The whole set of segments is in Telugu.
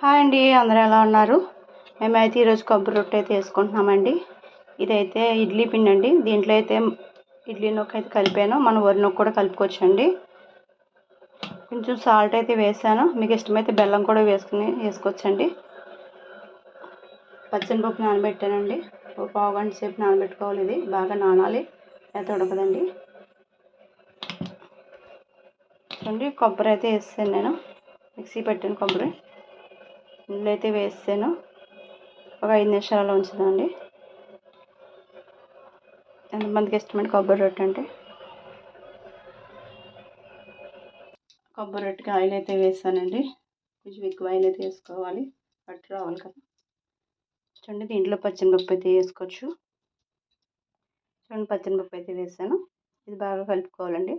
హాయ్ అండి అందరూ ఎలా ఉన్నారు? మేమైతే ఈరోజు కొబ్బరి రొట్టె అయితే వేసుకుంటున్నామండి. ఇదైతే ఇడ్లీ పిండి అండి. దీంట్లో అయితే ఇడ్లీ నొక్క అయితే కలిపాను. మన వరి నొక్క కూడా కలుపుకోవచ్చండి. కొంచెం సాల్ట్ అయితే వేసాను. మీకు ఇష్టమైతే బెల్లం కూడా వేసుకుని వేసుకోవచ్చండి. పచ్చనిపప్పు నానబెట్టానండి. ఒక పావు గంట సేపు నానబెట్టుకోవాలి ఇది. బాగా నానాలి. అయితే ఉడకదండి. చూడండి కొబ్బరి అయితే వేస్తాను నేను. మిక్సీ పెట్టాను కొబ్బరి. ఇందులో అయితే వేస్తాను. ఒక ఐదు నిమిషాలు ఉంచుదండి ఎంతమందికి ఇష్టమైన కొబ్బరి రొట్టె అంటే? కొబ్బరి రొట్టెకి ఆయిల్ అయితే వేసానండి కొంచెం ఎక్కువ ఆయిల్ అయితే వేసుకోవాలి. పట్టు రావాలి కదా. చూడండి దీంట్లో పచ్చనిపప్పు అయితే వేసుకోవచ్చు. చూడండి పచ్చనిపప్పు అయితే వేసాను ఇది బాగా కలుపుకోవాలండి.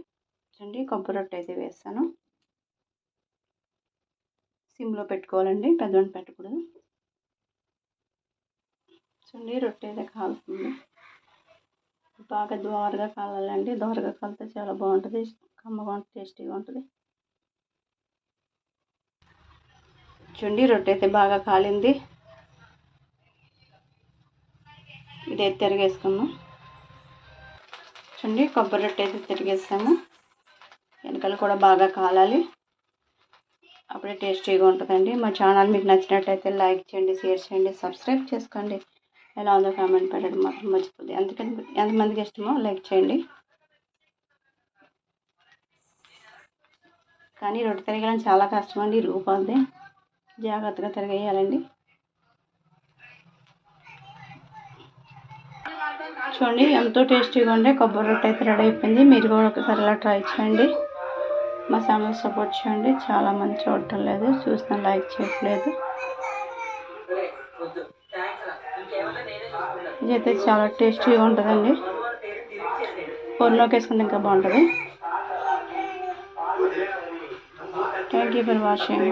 చూడండి కొబ్బరి రొట్టె అయితే వేస్తాను. సిమ్లో పెట్టుకోవాలండి. పెద్దవాడిని పెట్టకూడదు. చూడండి రొట్టె అయితే కాలుతుంది. బాగా దోరగా కాలాలండి. దోరగా కాలితే చాలా బాగుంటుంది. కమ్మగా ఉంటుంది టేస్టీగా ఉంటుంది. చూడండి రొట్టె అయితే బాగా కాలింది. ఇదైతే తిరిగేసుకున్నాం చూడండి కొబ్బరి రొట్టె అయితే తిరిగేసాము వెనకాల కూడా బాగా కాలాలి. అప్పుడే టేస్టీగా ఉంటుందండి. మా ఛానల్ మీకు నచ్చినట్టయితే లైక్ చేయండి షేర్ చేయండి సబ్స్క్రైబ్ చేసుకోండి. ఎలా ఉందో కామెంట్ పెట్టడం మాత్రం మర్చిపోద్ది. ఎంతకంటే ఎంతమందికి ఇష్టమో లైక్ చేయండి. కానీ రొట్టె తిరగడం చాలా కష్టం అండి రూపాది జాగ్రత్తగా తిరగేయాలండి. చూడండి ఎంతో టేస్టీగా ఉండే కొబ్బరి రొట్టె అయితే రెడీ అయిపోయింది. మీరు కూడా ఒకసారి ఇలా ట్రై చేయండి. మా ఛానల్ సపోర్ట్ చేయండి. చాలామంది చూడటం లేదు. చూసిన లైక్ చేయట్లేదు. ఇదైతే చాలా టేస్టీగా ఉంటుందండి. పొరలోకి వేసుకుంటే ఇంకా బాగుంటుంది. Thank you for watching